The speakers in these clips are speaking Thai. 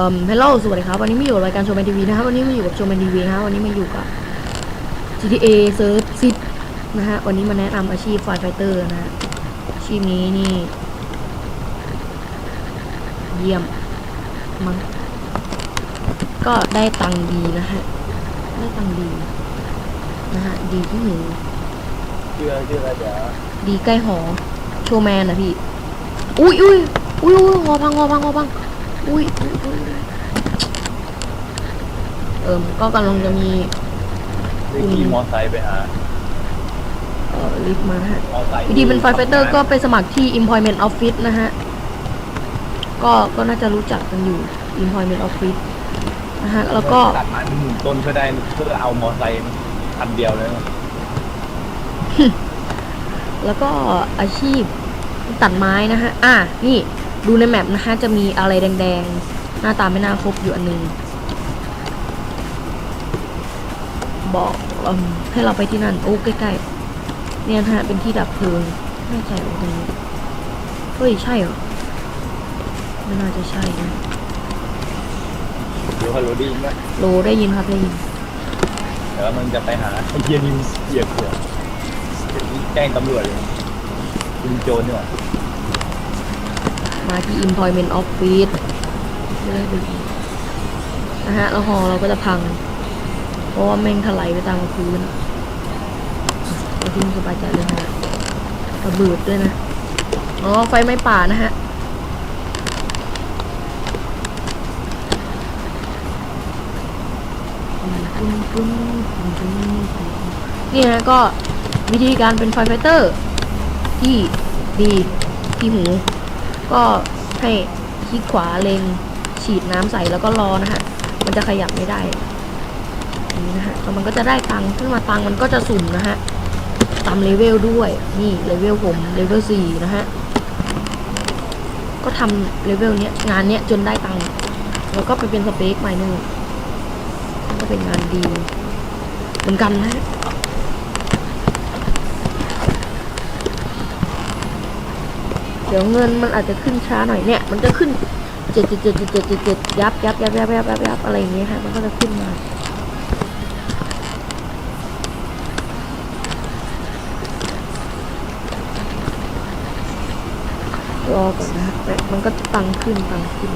เอ่อ hello สวัสดีครับ วันนี้มาอยู่กับรายการโชว์แมนทีวีนะครับ วันนี้มาอยู่กับโชว์แมนทีวีนะครับ วันนี้มาอยู่กับ GTA Surf 10นะฮะ วันนี้มาแนะนำอาชีพไฟไฟเตอร์นะฮะ อาชีพนี้นี่ เยี่ยมมั้งก็ได้ตังค์ดีนะฮะ ได้ตังค์ดี นะฮะ ดีที่หูชื่ออะไรชื่ออะไรเดี๋ยวดีใกล้หอ โชว์แมนนะพี่ อุ้ยอุ้ยอุ้ยอุ้ยงอพังงอพังงอพัง อุ้ยอุ้ยอุ้ยเอิมก็กำลังจะมี ได้ขี่มอไซค์ไปหา เอ่อลิฟต์มานะฮะมอไซค์วิธีเป็นไฟไฟเตอร์ก็ไปสมัครที่ employment office นะฮะ ก็ก็น่าจะรู้จักกันอยู่ employment office นะฮะ แล้วก็ ตัดมันต้นเพื่อได้เพื่อเอามอไซค์คันเดียวเลยนะแล้วก็อาชีพตัดไม้นะฮะ อะ นี่ ดูในแมปนะฮะจะมีอะไรแดงๆ หน้าตาไม่น่าครบอยู่อันหนึง บอกเอิ่มให้เราไปที่นั่น โอ้ใกล้ๆ เนี่ยนะฮะเป็นที่ดับเพลิงไม่ใช่ว่าตรงนี้เฮ้ยใช่เหรอไม่น่าจะใช่นะเดี๋ยวฮัลโหลดีนะโลได้ยินครับได้ยินเดี๋ยวมึงจะไปหาไอ้เฮียนิวเหยียบหัวเดี๋ยวนี้แจ้งตำรวจเลยคุณโจรนี่หว่า มาที่ employment office ไม่ได้ไปอีกนะฮะ แล้วหอเราก็จะพัง เพราะว่าแม่งถลายไปตามพื้นเราที่สบายใจเลยฮะระเบิดด้วยนะ อ๋อ ไฟไหม้ป่านะฮะนี่นะก็วิธีการเป็นไฟไฟเตอร์ ที่ดีที่หู ก็ให้คลิกขวาเล็งฉีดน้ำใส่แล้วก็รอนะฮะ มันจะขยับไม่ได้นี่นะฮะแล้วมันก็จะได้ตังค์ขึ้นมาตังค์มันก็จะสุ่มนะฮะ ตามเลเวลด้วย นี่เลเวลผมเลเวลสี่นะฮะ ก็ทำเลเวลเนี้ยงานเนี้ยจนได้ตังค์แล้วก็ไปเป็นสเปคใหม่หนึ่งก็เป็นงานดี เหมือนกันนะฮะ เดี๋ยวเงินมันอาจจะขึ้นช้าหน่อยเนี่ย มันจะขึ้นเจ็ดเจ็ดเจ็ดเจ็ดเจ็ดเจ็ดเจ็ดยับยับยับยับยับยับยับอะไรอย่างเงี้ยค่ะ มันก็จะขึ้นมา รอก่อนนะฮะแต่มันก็ตังขึ้นตังขึ้น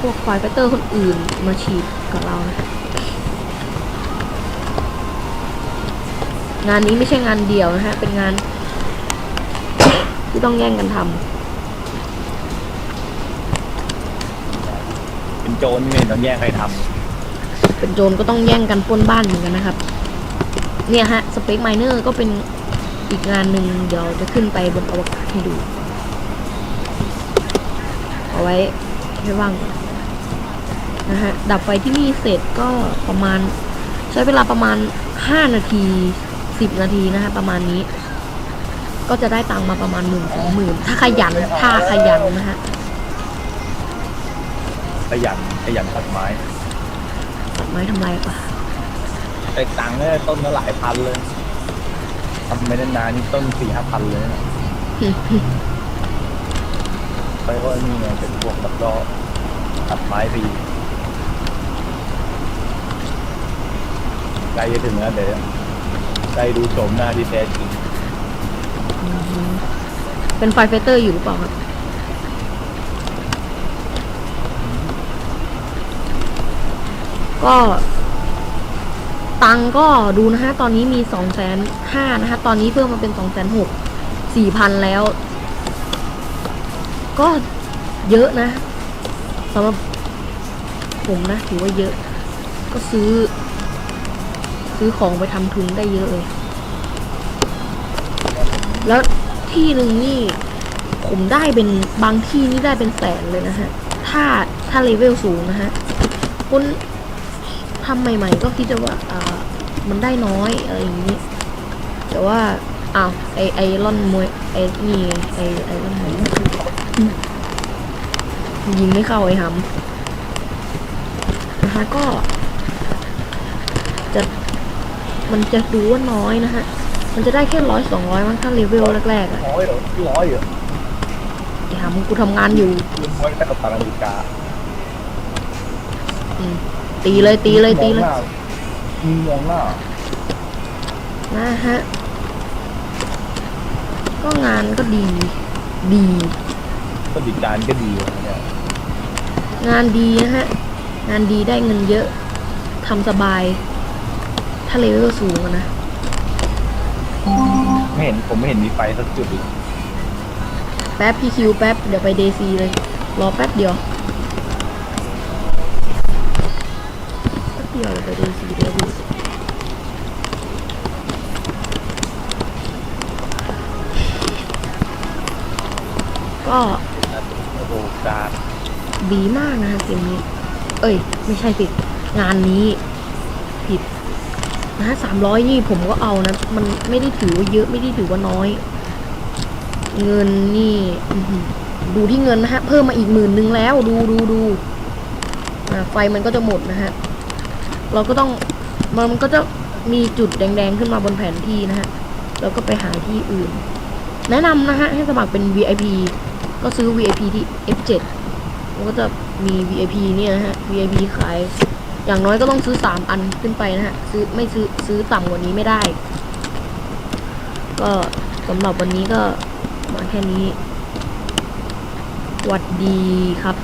พวกไฟไฟเตอร์คนอื่นมาฉีดกับเรานะงานนี้ไม่ใช่งานเดียวนะฮะ เป็นงาน ที่ต้องแย่งกันทเป็นโจรนี่ไม่ต้องแย่งใครทำเป็นโจรก็ต้องแย่งกันปล้นบ้านเหมือนกันนะครับ เนี่ยฮะสเปคไมเนอร์ก็เป็นอีกงานหนึ่งเดี๋ยวจะขึ้นไปบนอวกาศให้ดู เอาไว้ให้ว่างก่อน นะฮะ ดับไฟที่นี่เสร็จก็ประมาณ ใช้เวลาประมาณ 5 นาที 10 นาทีนะฮะ ประมาณนี้ ก็จะได้ตังค์มาประมาณหมื่นสองหมื่นถ้าขยันถ้าขยันนะฮะำขยันขยันตัดไม้ตัดไม้ทำลายป่าได้ตังค์เนี่ยต้นละหลายพันเลยทำไม่ได้นานนี่ต้นสี่ห้าพันเลยนะไปว่านี่ไงเป็นพวกตัดดอกตัดไม้ฟรี ใกล้จะถึงแล้วเดี๋ยวใกล้ดูโฉมหน้าที่แท้จริงเป็นไฟไฟเตอร์อยู่หรือเปล่าครับก็ ตังก็ดูนะฮะ ตอนนี้มีสองแสนห้านะฮะ ตอนนี้เพิ่มมาเป็นสองแสนหกสี่พันแล้ว ก็เยอะนะสำหรับผมนะถือว่าเยอะ ก็ซื้อ ซื้อของไปทำทุนได้เยอะเลย แล้วที่หนึ่งนี่ ผมได้เป็นบางที่นี่ได้เป็นแสนเลยนะฮะ ถ้าถ้าเลเวลสูงนะฮะคุณทำใหม่ ๆ ก็คิดจะว่าอ่ามันได้น้อยอะไรอย่างนี้ แต่ว่าอ้าวไอไอรอนมวยไอนี่ไอไอรอนมวยยิงไม่เข้าไอหำนะคะก็จะ มันจะดูว่าน้อยนะฮะ มันจะได้แค่ร้อยสองร้อยมั้งถ้าเลเวลแรกๆอะร้อยเหรอร้อยเหรอไอ้หามึงกูทำงานอยู่ลุงร้อยแต่กับตันอเมริกาอืมตีเลยตีเลยตีเลยมึงมองหน้านะฮะ ก็งานก็ดี ดีก็ดีการก็ดีนะเนี่ยงานดีนะฮะ งานดีได้เงินเยอะทำสบาย ถ้าเลเวลสูงอะนะ ไม่เห็นผมไม่เห็นมีไฟสักจุดเลยแป๊บพี่คิวแป๊บ เดี๋ยวไปเดซีเลย รอแป๊บเดียวแป๊บเดียวเดี๋ยวไปเดซีเดี๋ยวพี่ก็โอ้โหการดีมากนะฮะเกมนี้ เอ้ย ไม่ใช่สิ งานนี้ผิด นะฮะสามร้อยนี่ผมก็เอานะ มันไม่ได้ถือว่าเยอะไม่ได้ถือว่าน้อย เงินนี่ดูที่เงินนะฮะ เพิ่มมาอีกหมื่นนึงแล้ว ดูดูดูไฟมันก็จะหมดนะฮะ เราก็ต้องมันก็จะมีจุดแดงๆขึ้นมาบนแผนที่นะฮะเราก็ไปหาที่อื่น แนะนำนะฮะ ให้สมัครเป็น VIP ก็ซื้อ VIP ที่ F7 มันก็จะมี VIP เนี่ยนะฮะ VIP ขาย อย่างน้อยก็ต้องซื้อสามอันขึ้นไปนะฮะซื้อไม่ซื้อซื้อต่ำกว่านี้ไม่ได้ ก็สำหรับวันนี้ก็มาแค่นี้หวัดดีครับ